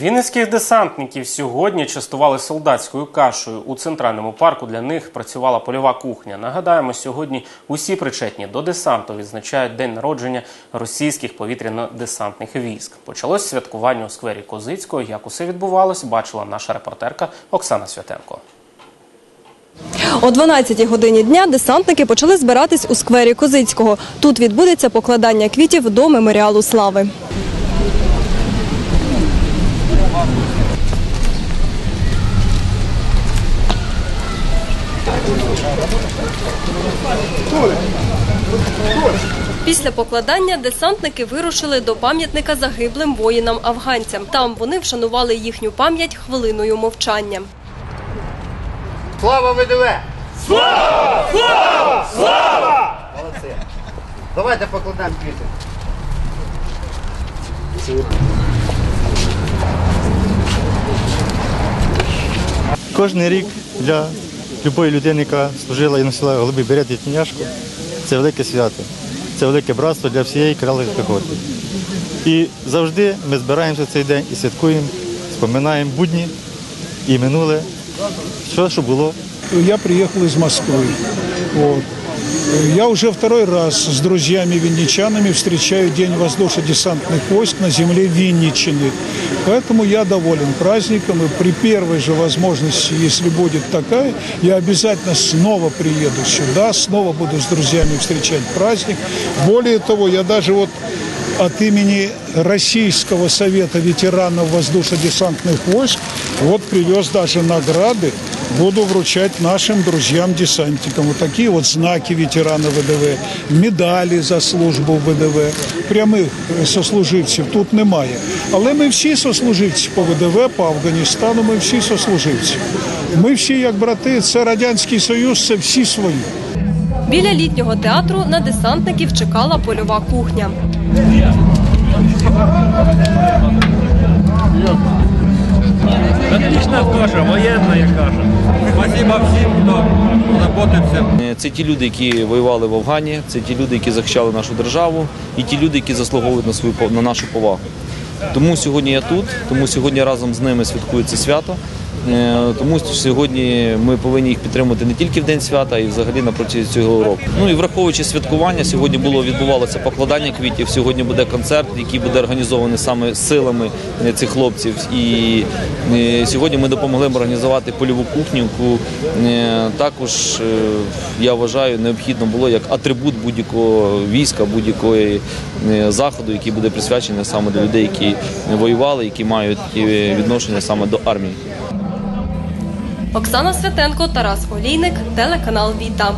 Вінницьких десантників сьогодні частували солдатською кашею. У центральному парку для них працювала польова кухня. Нагадаємо, сьогодні усі причетні до десанту відзначають день народження російських повітряно-десантних військ. Почалось святкування у сквері Козицького. Як усе відбувалось, бачила наша репортерка Оксана Святенко. О 12-й годині дня десантники почали збиратись у сквері Козицького. Тут відбудеться покладання квітів до меморіалу слави. Після покладання десантники вирушили до пам'ятника загиблим воїнам-афганцям. Там вони вшанували їхню пам'ять хвилиною мовчання. Слава ВДВ! Слава! Слава! Слава! Молодці. Давайте покладемо квіти. Кожний рік для будь-якої людини, яка служила і носила голубий берет і тіняшку, це велике свято, це велике братство для всієї крилої піхоти. І завжди ми збираємося цей день і святкуємо, споминаємо будні і минуле, все, що було Я приїхав із Москви. Вот. Я уже второй раз с друзьями-винничанами встречаю День воздушно-десантных войск на земле Винничины. Поэтому я доволен праздником и при первой же возможности, если будет такая, я обязательно снова приеду сюда, снова буду с друзьями встречать праздник. Более того, я даже вот от имени Российского совета ветеранов воздушно-десантных войск вот привез даже награды, буду вручать нашим друзьям-десантникам. Вот такие вот знаки ветерана ВДВ, медалі за службу в ВДВ. Прямих сослуживців тут немає. Але ми всі сослуживці по ВДВ, по Афганістану, ми всі сослуживці. Ми всі як брати, це Радянський Союз, це всі свої. Біля літнього театру на десантників чекала польова кухня. Каша, як кажуть. Спасибо всім, хто заботится. Е, Це ті люди, які воювали в Афгані, це ті люди, які захищали нашу державу, і ті люди, які заслуговують на свою на нашу повагу. Тому сьогодні я тут, тому сьогодні разом з ними святкується свято. Е, Тому сьогодні ми повинні їх підтримати не тільки в день свята, а й взагалі на протязі цього року. Ну і враховуючи святкування, сьогодні було відбувалося покладання квітів. Сьогодні буде концерт, який буде організований саме силами е, цих хлопців. І е, сьогодні ми допомогли їм організувати польову кухню, яку також я вважаю необхідно було як атрибут будь-якого війська, будь-якої заходу, який буде присвячений саме до людей, які воювали, які мають відношення саме до армії. Оксана Святенко, Тарас Олійник, телеканал Віта.